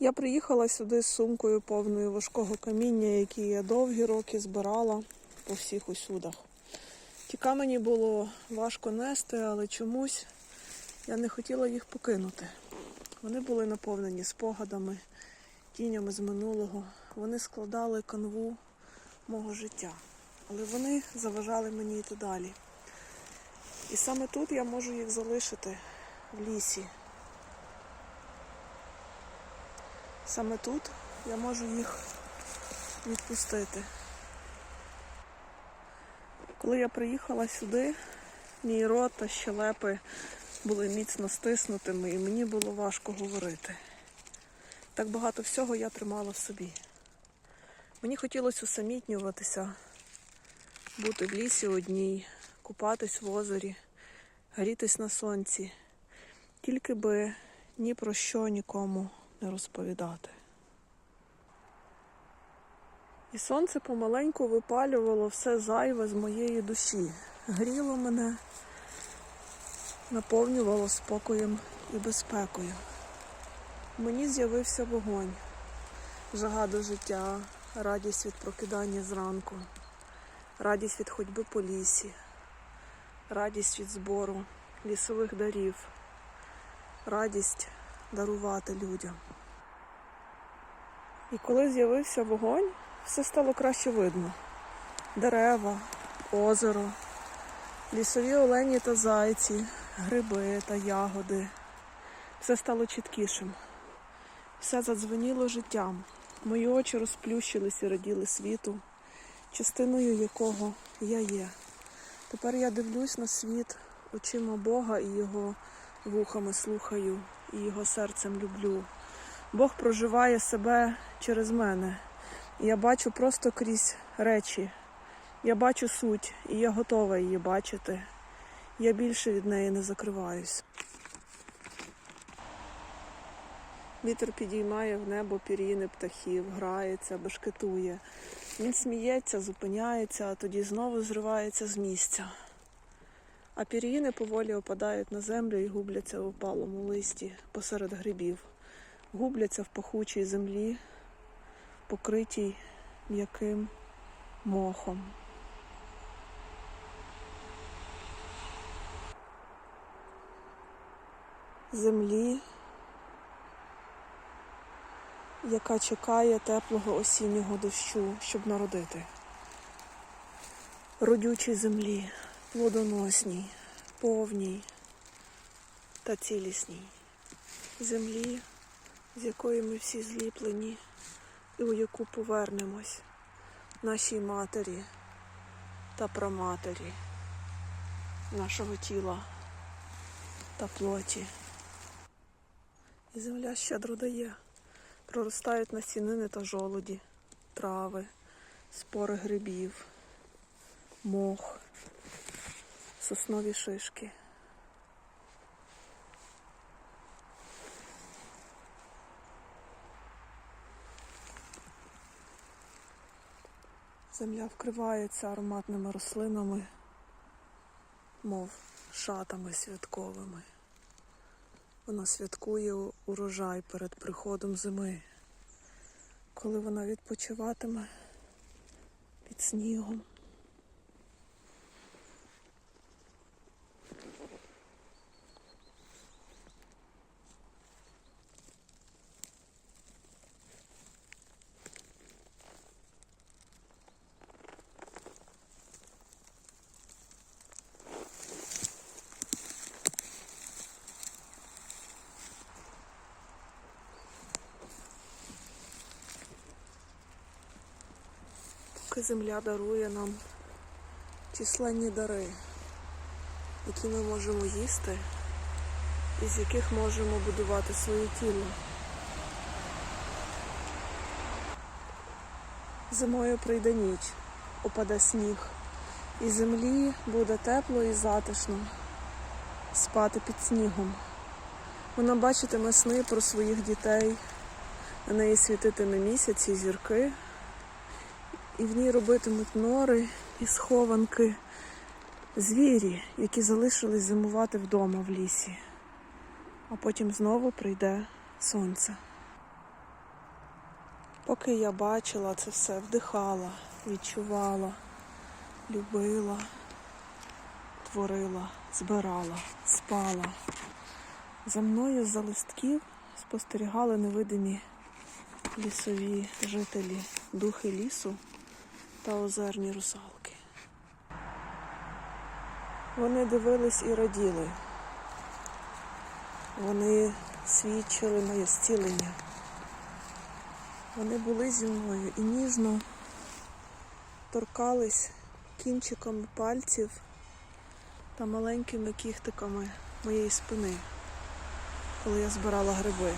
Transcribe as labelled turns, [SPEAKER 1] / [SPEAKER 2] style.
[SPEAKER 1] Я приїхала сюди з сумкою повною важкого каміння, які я довгі роки збирала по всіх усюдах. Ті камені було важко нести, але чомусь я не хотіла їх покинути. Вони були наповнені спогадами, тінями з минулого. Вони складали канву мого життя, але вони заважали мені йти далі. І саме тут я можу їх залишити в лісі. Саме тут я можу їх відпустити. Коли я приїхала сюди, мій рот та щелепи були міцно стиснутими і мені було важко говорити. Так багато всього я тримала в собі. Мені хотілося усамітнюватися, бути в лісі одній, купатись в озері, грітись на сонці, тільки би ні про що нікому не розповідати. І сонце помаленьку випалювало все зайве з моєї душі, гріло мене, наповнювало спокоєм і безпекою. Мені з'явився вогонь, жага до життя, радість від прокидання зранку, радість від ходьби по лісі, радість від збору лісових дарів, радість дарувати людям. І коли з'явився вогонь, все стало краще видно. Дерева, озеро, лісові олені та зайці, гриби та ягоди. Все стало чіткішим. Все задзвеніло життям. Мої очі розплющились і раділи світу, частиною якого я є. Тепер я дивлюсь на світ очима Бога і його вухами слухаю, і його серцем люблю. Бог проживає себе через мене. Я бачу просто крізь речі. Я бачу суть, і я готова її бачити. Я більше від неї не закриваюсь. Вітер підіймає в небо пір'їни птахів, грається, бешкетує. Він сміється, зупиняється, а тоді знову зривається з місця. А пір'їни поволі опадають на землю і губляться в опалому листі посеред грибів, губляться в пахучій землі, покритій м'яким мохом. Землі, яка чекає теплого осіннього дощу, щоб народити. Родючій землі, плодоносній, повній та цілісній. Землі, з якої ми всі зліплені і у яку повернемось нашій матері та праматері нашого тіла та плоті. І земля щедро дає. Проростають насінини та жолоді, трави, спори грибів, мох, соснові шишки. Земля вкривається ароматними рослинами, мов шатами святковими. Вона святкує урожай перед приходом зими, коли вона відпочиватиме під снігом. Поки земля дарує нам численні дари, які ми можемо їсти, і з яких можемо будувати своє тіло. Зимою прийде ніч, опаде сніг, і землі буде тепло і затишно спати під снігом. Вона бачитиме сни про своїх дітей, на неї світитиме місяць і зірки, і в ній робитимуть нори і схованки звірі, які залишились зимувати вдома в лісі. А потім знову прийде сонце. Поки я бачила це все, вдихала, відчувала, любила, творила, збирала, спала. За мною за листків спостерігали невидимі лісові жителі, духи лісу та озерні русалки. Вони дивились і раділи. Вони свідчили моє зцілення. Вони були зі мною і ніжно торкались кінчиками пальців та маленькими кіхтиками моєї спини, коли я збирала гриби.